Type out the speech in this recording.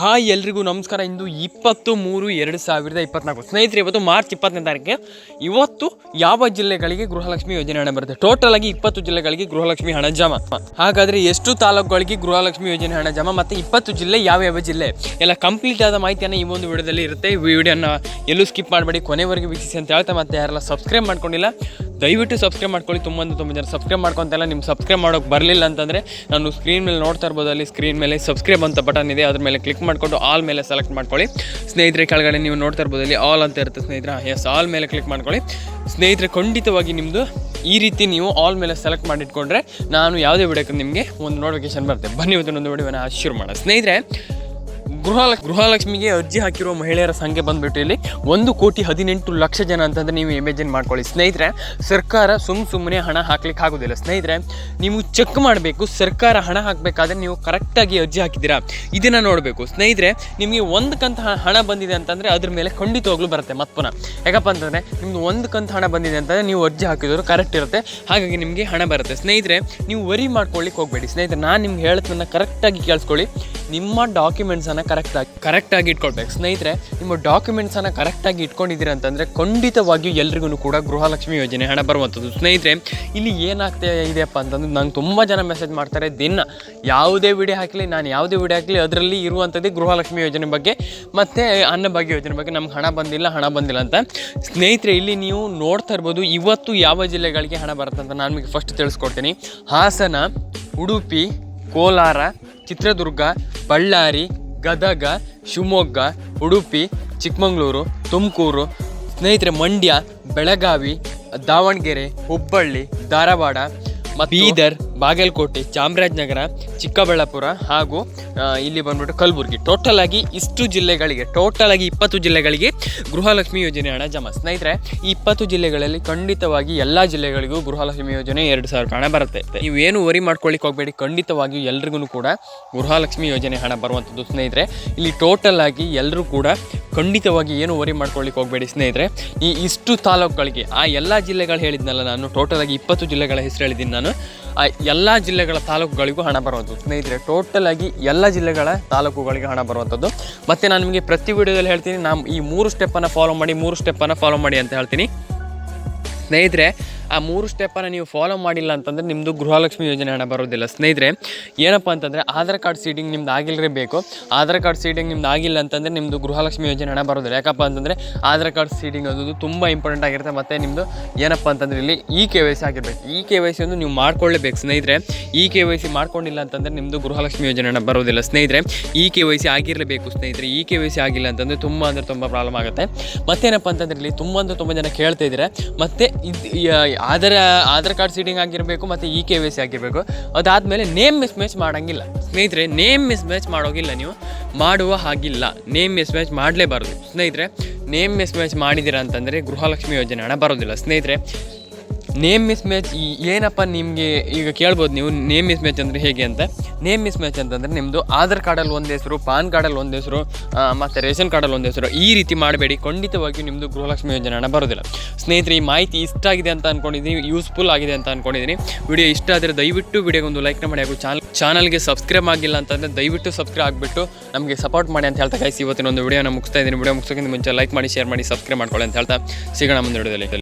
Hi ಎಲ್ರಿಗೂ ನಮಸ್ಕಾರ. ಇಂದು ಇಪ್ಪತ್ತು ಮೂರು ಎರಡು ಸಾವಿರದ ಇಪ್ಪತ್ನಾಲ್ಕು. ಸ್ನೇಹಿತರೆ, ಇವತ್ತು ಮಾರ್ಚ್ ಇಪ್ಪತ್ತನೇ ತಾರೀಕಿಗೆ ಇವತ್ತು ಯಾವ ಜಿಲ್ಲೆಗಳಿಗೆ ಗೃಹಲಕ್ಷ್ಮಿ ಯೋಜನೆ ಹಣ ಬರುತ್ತೆ? ಟೋಟಲ್ ಆಗಿ ಇಪ್ಪತ್ತು ಜಿಲ್ಲೆಗಳಿಗೆ ಗೃಹಲಕ್ಷ್ಮಿ ಹಣ ಜಮಾ. ಹಾಗಾದರೆ ಎಷ್ಟು ತಾಲೂಕುಗಳಿಗೆ ಗೃಹಲಕ್ಷ್ಮಿ ಯೋಜನೆ ಹಣ ಜಮಾ ಮತ್ತು ಇಪ್ಪತ್ತು ಜಿಲ್ಲೆ ಯಾವ್ಯಾವ ಜಿಲ್ಲೆ? ಎಲ್ಲ ಕಂಪ್ಲೀಟ್ ಆದ ಮಾಹಿತಿಯನ್ನು ಈ ಒಂದು ವಿಡಿಯೋದಲ್ಲಿ ಇರುತ್ತೆ. ವಿಡಿಯೋನ ಎಲ್ಲೂ ಸ್ಕಿಪ್ ಮಾಡಬೇಡಿ. ಕೊನೆವರೆಗೆ ವೀಕ್ಷಿಸಿ ಅಂತ ಹೇಳ್ತಾ ಮತ್ತೆ ಯಾರೆಲ್ಲ ಸಬ್ಸ್ಕ್ರೈಬ್ ಮಾಡ್ಕೊಂಡಿಲ್ಲ, ದಯವಿಟ್ಟು ಸಬ್ಸ್ಕ್ರೈಬ್ ಮಾಡ್ಕೊಳ್ಳಿ. ತುಂಬ ತುಂಬ ಜನ ಸಬ್ಸ್ಕ್ರೈಬ್ ಮಾಡ್ಕೊತಲ್ಲ ನಿಮ್ಮ ಸಬ್ಸ್ಕ್ರೈಬ್ ಮಾಡೋಕೆ ಬರಲಿಲ್ಲ ಅಂತಂದರೆ ನಾನು ಸ್ಕ್ರೀನ್ ಮೇಲೆ ನೋಡ್ತಾ ಇರ್ಬೋದು. ಅಲ್ಲಿ ಸ್ಕ್ರೀನ್ ಮೇಲೆ ಸಬ್ಸ್ಕ್ರೈಬ್ ಅಂತ ಬಟನ್ ಇದೆ. ಅದ್ರ ಮೇಲೆ ಕ್ಲಿಕ್ ಮಾಡಿಕೊಂಡು ಆಲ್ ಮೇಲೆ ಸೆಲೆಕ್ಟ್ ಮಾಡ್ಕೊಳ್ಳಿ. ಸ್ನೇಹಿತರೆ, ಕೆಳಗಡೆ ನೀವು ನೋಡ್ತಾ ಇರ್ಬೋದು ಅಲ್ಲಿ ಆಲ್ ಅಂತ ಇರುತ್ತೆ ಸ್ನೇಹಿತರ. ಎಸ್ ಆಲ್ ಮೇಲೆ ಕ್ಲಿಕ್ ಮಾಡ್ಕೊಳ್ಳಿ. ಸ್ನೇಹಿತರೆ, ಖಂಡಿತವಾಗಿ ನಿಮ್ಮದು ಈ ರೀತಿ ನೀವು ಆಲ್ ಮೇಲೆ ಸೆಲೆಕ್ಟ್ ಮಾಡಿಟ್ಕೊಂಡ್ರೆ ನಾನು ಯಾವುದೇ ವಿಡಿಯೋಕ್ಕೆ ನಿಮಗೆ ಒಂದು ನೋಟಿಫಿಕೇಶನ್ ಬರುತ್ತೆ. ಬನ್ನಿ ಒಂದು ವಿಡಿಯೋನ ಶುರು ಮಾಡೋಣ. ಸ್ನೇಹಿತರೆ ಗೃಹಲ, ಗೃಹಲಕ್ಷ್ಮಿಗೆ ಅರ್ಜಿ ಹಾಕಿರುವ ಮಹಿಳೆಯರ ಸಂಖ್ಯೆ ಬಂದ್ಬಿಟ್ಟು ಇಲ್ಲಿ ಒಂದು ಕೋಟಿ ಹದಿನೆಂಟು ಲಕ್ಷ ಜನ ಅಂತಂದ್ರೆ ನೀವು ಇಮೇಜಿನ್ ಮಾಡ್ಕೊಳ್ಳಿ. ಸ್ನೇಹಿತರೆ, ಸರ್ಕಾರ ಸುಮ್ ಸುಮ್ಮನೆ ಹಣ ಹಾಕ್ಲಿಕ್ಕೆ ಆಗೋದಿಲ್ಲ. ಸ್ನೇಹಿತರೆ, ನೀವು ಚೆಕ್ ಮಾಡಬೇಕು, ಸರ್ಕಾರ ಹಣ ಹಾಕಬೇಕಾದ್ರೆ ನೀವು ಕರೆಕ್ಟಾಗಿ ಅರ್ಜಿ ಹಾಕಿದ್ದೀರಾ? ಇದನ್ನು ನೋಡಬೇಕು. ಸ್ನೇಹಿತರೆ, ನಿಮಗೆ ಒಂದು ಕಂತ ಹಣ ಬಂದಿದೆ ಅಂತಂದರೆ ಅದ್ರ ಮೇಲೆ ಖಂಡಿತವಾಗ್ಲೂ ಬರುತ್ತೆ ಮತ್ತೆ ಪುನಃ. ಯಾಕಪ್ಪ ಅಂತಂದರೆ, ನಿಮ್ದು ಒಂದು ಕಂತು ಹಣ ಬಂದಿದೆ ಅಂತಂದರೆ ನೀವು ಅರ್ಜಿ ಹಾಕಿದ್ರು ಕರೆಕ್ಟ್ ಇರುತ್ತೆ. ಹಾಗಾಗಿ ನಿಮಗೆ ಹಣ ಬರುತ್ತೆ. ಸ್ನೇಹಿತರೆ, ನೀವು ವರಿ ಮಾಡ್ಕೊಳ್ಳಿಕ್ಕೆ ಹೋಗಬೇಡಿ. ಸ್ನೇಹಿತರೆ, ನಾನು ನಿಮ್ಗೆ ಹೇಳೋದನ್ನ ಕರೆಕ್ಟಾಗಿ ಕೇಳಿಸ್ಕೊಳ್ಳಿ. ನಿಮ್ಮ ಡಾಕ್ಯುಮೆಂಟ್ಸನ್ನು ಕರೆಕ್ಟಾಗಿ ಕರೆಕ್ಟಾಗಿ ಇಟ್ಕೊಳ್ಬೇಕು. ಸ್ನೇಹಿತರೆ, ನಿಮ್ಮ ಡಾಕ್ಯುಮೆಂಟ್ಸನ್ನು ಕರೆಕ್ಟಾಗಿ ಇಟ್ಕೊಂಡಿದ್ದೀರಾ ಅಂತಂದರೆ ಖಂಡಿತವಾಗಿಯೂ ಎಲ್ರಿಗೂ ಕೂಡ ಗೃಹಲಕ್ಷ್ಮಿ ಯೋಜನೆ ಹಣ ಬರುವಂಥದ್ದು. ಸ್ನೇಹಿತರೆ, ಇಲ್ಲಿ ಏನಾಗ್ತಾ ಇದೆಯಪ್ಪ ಅಂತಂದ್ರೆ ನಂಗೆ ತುಂಬ ಜನ ಮೆಸೇಜ್ ಮಾಡ್ತಾರೆ, ದಿನ ಯಾವುದೇ ವಿಡಿಯೋ ಹಾಕಲಿ, ನಾನು ಯಾವುದೇ ವಿಡಿಯೋ ಹಾಕಲಿ, ಅದರಲ್ಲಿ ಇರುವಂಥದ್ದೇ ಗೃಹಲಕ್ಷ್ಮಿ ಯೋಜನೆ ಬಗ್ಗೆ, ಮತ್ತು ಅನ್ನಭಾಗ್ಯ ಯೋಜನೆ ಬಗ್ಗೆ ನಮ್ಗೆ ಹಣ ಬಂದಿಲ್ಲ ಹಣ ಬಂದಿಲ್ಲ ಅಂತ. ಸ್ನೇಹಿತರೆ, ಇಲ್ಲಿ ನೀವು ನೋಡ್ತಾ ಇರ್ಬೋದು, ಇವತ್ತು ಯಾವ ಜಿಲ್ಲೆಗಳಿಗೆ ಹಣ ಬರುತ್ತೆ ಅಂತ ನಾನು ನಿಮಗೆ ಫಸ್ಟ್ ತಿಳಿಸ್ಕೊಡ್ತೀನಿ. ಹಾಸನ, ಉಡುಪಿ, ಕೋಲಾರ, ಚಿತ್ರದುರ್ಗ, ಬಳ್ಳಾರಿ ಗದಗ ಶಿವಮೊಗ್ಗ ಉಡುಪಿ ಚಿಕ್ಕಮಗಳೂರು ತುಮಕೂರು ಸ್ನೇಹಿತರೆ ಮಂಡ್ಯ ಬೆಳಗಾವಿ ದಾವಣಗೆರೆ ಹುಬ್ಬಳ್ಳಿ ಧಾರವಾಡ ಬೀದರ್. ಬಾಗಲಕೋಟೆ, ಚಾಮರಾಜನಗರ, ಚಿಕ್ಕಬಳ್ಳಾಪುರ ಹಾಗೂ ಇಲ್ಲಿ ಬಂದ್ಬಿಟ್ಟು ಕಲಬುರಗಿ. ಟೋಟಲ್ ಆಗಿ ಇಷ್ಟು ಜಿಲ್ಲೆಗಳಿಗೆ ಟೋಟಲ್ ಆಗಿ ಇಪ್ಪತ್ತು ಜಿಲ್ಲೆಗಳಿಗೆ ಗೃಹಲಕ್ಷ್ಮಿ ಯೋಜನೆ ಹಣ ಜಮಾ. ಸ್ನೇಹಿತರೆ, ಈ ಇಪ್ಪತ್ತು ಜಿಲ್ಲೆಗಳಲ್ಲಿ ಖಂಡಿತವಾಗಿ ಎಲ್ಲ ಜಿಲ್ಲೆಗಳಿಗೂ ಗೃಹಲಕ್ಷ್ಮಿ ಯೋಜನೆ ಎರಡು ಸಾವಿರ ಹಣ ಬರುತ್ತೆ. ನೀವು ಏನು ವರಿ ಮಾಡ್ಕೊಳ್ಳಿಕ್ಕೆ ಹೋಗಬೇಡಿ. ಖಂಡಿತವಾಗಿಯೂ ಎಲ್ರಿಗೂ ಕೂಡ ಗೃಹಲಕ್ಷ್ಮಿ ಯೋಜನೆ ಹಣ ಬರುವಂಥದ್ದು ಸ್ನೇಹಿತರೆ. ಇಲ್ಲಿ ಟೋಟಲ್ ಆಗಿ ಎಲ್ಲರೂ ಕೂಡ ಖಂಡಿತವಾಗಿ ಏನು ವರಿ ಮಾಡ್ಕೊಳ್ಳಿಕ್ಕೆ ಹೋಗಬೇಡಿ ಸ್ನೇಹಿತರೆ. ಈ ಇಷ್ಟು ತಾಲೂಕುಗಳಿಗೆ, ಆ ಎಲ್ಲ ಜಿಲ್ಲೆಗಳು ಹೇಳಿದ್ನಲ್ಲ ನಾನು ಟೋಟಲ್ ಆಗಿ ಇಪ್ಪತ್ತು ಜಿಲ್ಲೆಗಳ ಹೆಸರು ಹೇಳಿದ್ದೀನಿ ನಾನು. ಎಲ್ಲ ಜಿಲ್ಲೆಗಳ ತಾಲೂಕುಗಳಿಗೂ ಹಣ ಬರುವಂಥದ್ದು. ಸ್ನೇಹಿತರೆ ಟೋಟಲ್ ಆಗಿ ಎಲ್ಲ ಜಿಲ್ಲೆಗಳ ತಾಲೂಕುಗಳಿಗೆ ಹಣ ಬರುವಂಥದ್ದು. ಮತ್ತು ನಾನು ನಿಮಗೆ ಪ್ರತಿ ವಿಡಿಯೋದಲ್ಲಿ ಹೇಳ್ತೀನಿ ನಾವು ಈ ಮೂರು ಸ್ಟೆಪ್ಪನ್ನು ಫಾಲೋ ಮಾಡಿ, ಮೂರು ಸ್ಟೆಪ್ಪನ್ನು ಫಾಲೋ ಮಾಡಿ ಅಂತ ಹೇಳ್ತೀನಿ. ಸ್ನೇಹಿತರೆ ಆ ಮೂರು ಸ್ಟೆಪ್ಪನ್ನು ನೀವು ಫಾಲೋ ಮಾಡಿಲ್ಲ ಅಂತಂದರೆ ನಿಮ್ಮದು ಗೃಹಲಕ್ಷ್ಮಿ ಯೋಜನೆ ಹಣ ಬರೋದಿಲ್ಲ. ಸ್ನೇಹಿತರೆ, ಏನಪ್ಪ ಅಂತಂದರೆ ಆಧಾರ್ ಕಾರ್ಡ್ ಸೀಡಿಂಗ್ ನಿಮ್ದು ಆಗಿರಬೇಕು ಆಧಾರ್ ಕಾರ್ಡ್ ಸೀಡಿಂಗ್ ನಿಮ್ದು ಆಗಿಲ್ಲ ಅಂತಂದರೆ ನಿಮ್ಮದು ಗೃಹಲಕ್ಷ್ಮಿ ಯೋಜನೆ ಹಣ ಬರೋದಿಲ್ಲ. ಯಾಕಪ್ಪ ಅಂತಂದರೆ ಆಧಾರ್ ಕಾರ್ಡ್ ಸೀಡಿಂಗ್ ಅದು ತುಂಬ ಇಂಪಾರ್ಟೆಂಟ್ ಆಗಿರುತ್ತೆ. ಮತ್ತು ನಿಮ್ಮದು ಏನಪ್ಪ ಅಂತಂದರೆ ಇಲ್ಲಿ ಇ ಕೆ ವೈ ಸಿ ಆಗಿರಬೇಕು. ಇ ಕೆ ವೈ ಸಿ ಒಂದು ನೀವು ಮಾಡ್ಕೊಳ್ಳೇಬೇಕು. ಸ್ನೇಹಿತರೆ ಇ ಕೆ ವೈ ಸಿ ಮಾಡ್ಕೊಂಡಿಲ್ಲ ಅಂತಂದರೆ ನಿಮ್ಮದು ಗೃಹಲಕ್ಷ್ಮಿ ಯೋಜನೆ ಹಣ ಬರೋದಿಲ್ಲ. ಸ್ನೇಹಿತರೆ ಇ ಕೆ ವೈ ಸಿ ಆಗಿರಲೇಬೇಕು ಸ್ನೇಹಿತರೆ. ಇ ಕೆ ವೈ ಸಿ ಆಗಿಲ್ಲ ಅಂತಂದರೆ ತುಂಬ ಅಂದರೆ ತುಂಬ ಪ್ರಾಬ್ಲಮ್ ಆಗುತ್ತೆ. ಮತ್ತೇನಪ್ಪ ಅಂತಂದರೆ ಇಲ್ಲಿ ತುಂಬ ಅಂದರೆ ತುಂಬ ಜನ ಕೇಳ್ತಾ ಇದ್ದಾರೆ. ಮತ್ತು ಇದು ಆಧಾರ, ಆಧಾರ್ ಕಾರ್ಡ್ ಸೀಡಿಂಗ್ ಆಗಿರಬೇಕು ಮತ್ತು ಇ ಕೆ ವೈ ಸಿ ಆಗಿರಬೇಕು. ಅದಾದಮೇಲೆ ನೇಮ್ ಮಿಸ್ ಮ್ಯಾಚ್ ಮಾಡೋಂಗಿಲ್ಲ. ಸ್ನೇಹಿತರೆ ನೇಮ್ ಮಿಸ್ ಮ್ಯಾಚ್ ಮಾಡೋಗಿಲ್ಲ ನೀವು. ಮಾಡುವ ಹಾಗಿಲ್ಲ. ನೇಮ್ ಮಿಸ್ ಮ್ಯಾಚ್ ಮಾಡಲೇಬಾರದು. ಸ್ನೇಹಿತರೆ ನೇಮ್ ಮಿಸ್ ಮ್ಯಾಚ್ ಮಾಡಿದ್ದೀರಾ ಅಂತಂದರೆ ಗೃಹಲಕ್ಷ್ಮಿ ಯೋಜನೆ ಹಣ ಬರೋದಿಲ್ಲ. ಸ್ನೇಹಿತರೆ ನೇಮ್ ಮಿಸ್ ಮ್ಯಾಚ್ ಏನಪ್ಪ ನಿಮಗೆ ಈಗ ಕೇಳ್ಬೋದು ನೀವು ನೇಮ್ ಮಿಸ್ ಮ್ಯಾಚ್ ಅಂದರೆ ಹೇಗೆ ಅಂತ. ನೇಮ್ ಮಿಸ್ ಮ್ಯಾಚ್ ಅಂತಂದರೆ ನಿಮ್ಮದು ಆಧಾರ್ ಕಾರ್ಡಲ್ಲಿ ಒಂದು ಹೆಸರು, ಪಾನ್ ಕಾರ್ಡಲ್ಲಿ ಒಂದು ಹೆಸರು ಮತ್ತು ರೇಷನ್ ಕಾರ್ಡಲ್ಲಿ ಒಂದು ಹೆಸರು, ಈ ರೀತಿ ಮಾಡಬೇಡಿ. ಖಂಡಿತವಾಗಿಯೂ ನಿಮ್ಮದು ಗೃಹಲಕ್ಷ್ಮಿ ಯೋಜನೆ ಹಣ ಬರೋದಿಲ್ಲ. ಸ್ನೇಹಿತರೆ, ಈ ಮಾಹಿತಿ ಇಷ್ಟ ಆಗಿದೆ ಅಂತ ಅಂದ್ಕೊಂಡಿದ್ದೀನಿ ಯೂಸ್ಫುಲ್ ಆಗಿದೆ ಅಂತ ಅಂದ್ಕೊಂಡಿದ್ದೀನಿ ವಿಡಿಯೋ ಇಷ್ಟ ಆದರೆ ದಯವಿಟ್ಟು ವಿಡಿಯೋಗೆ ಒಂದು ಲೈಕ್ನ ಮಾಡಿ, ಹಾಗೂ ಚಾನಲ್, ಚಾನಲ್ಗೆ ಸಬ್ಸ್ಕ್ರೈಬ್ ಆಗಿಲ್ಲ ಅಂತಂದರೆ ದಯವಿಟ್ಟು ಸಬ್ಸ್ಕ್ರೈಬ್ ಆಗಿಬಿಟ್ಟು ನಮಗೆ ಸಪೋರ್ಟ್ ಮಾಡಿ ಅಂತ ಹೇಳ್ತಾ ಕೈಸಿ ಇವತ್ತಿನ ಒಂದು ವಿಡಿಯೋನ ಮುಗಿಸ್ತಾ ಇದ್ದೀನಿ. ವಿಡಿಯೋ ಮುಗಿಸೋಕ್ಕಿಂತ ಮುಂಚೆ ಲೈಕ್ ಮಾಡಿ ಶೇರ್ ಮಾಡಿ ಸಬ್ಸ್ಕ್ರೈಬ್ ಮಾಡ್ಕೊಳ್ಳಿ ಅಂತ ಹೇಳ್ತಾ, ಸಿಗೋಣ ಮುಂದೆ ವಿಡಿಯೋದಲ್ಲಿ.